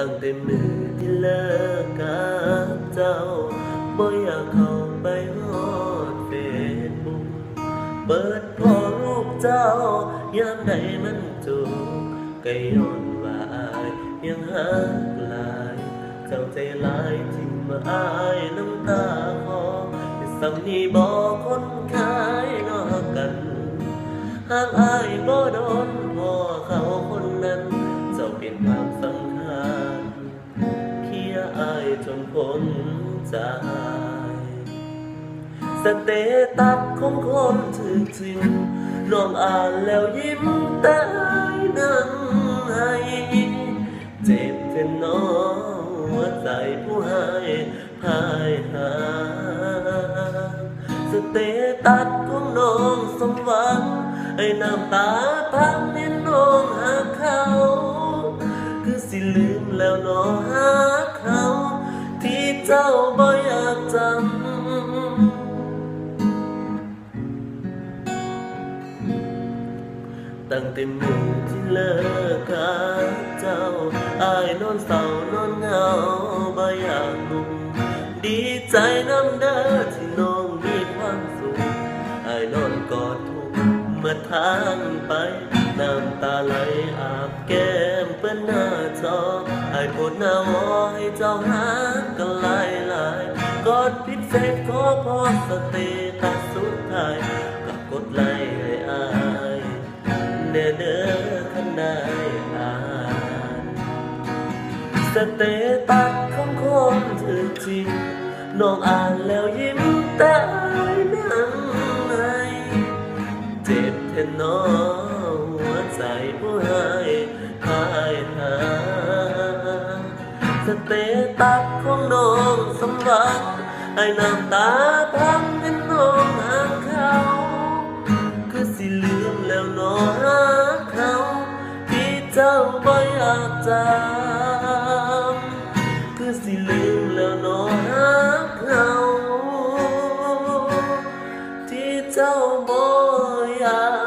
ตั้งแต่มือที่เลิกกับเจ้าบ่อยากเข้าไปฮอดเฟซบุ๊กเปิดพอรูปเจ้ายามใดมันจูกก็ย้อนว่าอายยังหักหลายเจ้าใจหลายที่มาอายน้ำตาคอแต่สำนีบอกคนขายนอกกันหากอายบ่โดนพ่อเขา จนพ้นใจสเตตัสของคนถึกจริงน้องอ่านแล้วยิ้มแต่อายนั้นให้เจ็บแทนน้องหัวใจผู้ให้พายหา สเตตัสของน้องสมหวังไอ้น้ำตาพังเห็นน้องหาเขา คือสิลืมแล้วน้องหา ตั้งแต่มือที่เลิกกับเจ้าอายนอนเศร้านอนเหงาบ่อยากลุกดีใจน้ำเด้อที่น้องมีความสุขอายนอนกอดทุกเมื่อทางไปน้ำตาไหลอาบแก้มเปื้อนหน้าจออายปวดหน้าวอให้เจ้าหากันหลายหลายกอดพิเศษขอพอสเตตัสสุด เด้อเด้อขันได้อ่านสเตตัสของคนถือจริงน้องอ่านแล้วยิ้มตายนั้นไงเจ็บแทนน้องหัวใจผู้ให้พายหาสเตตัสของน้องสมหวังไอ้น้ำตาพังเป็นน้อง เจ้าบ่อยากจำคือสิลืมแล้วนอนักเขาที่เจ้าบ่อยาก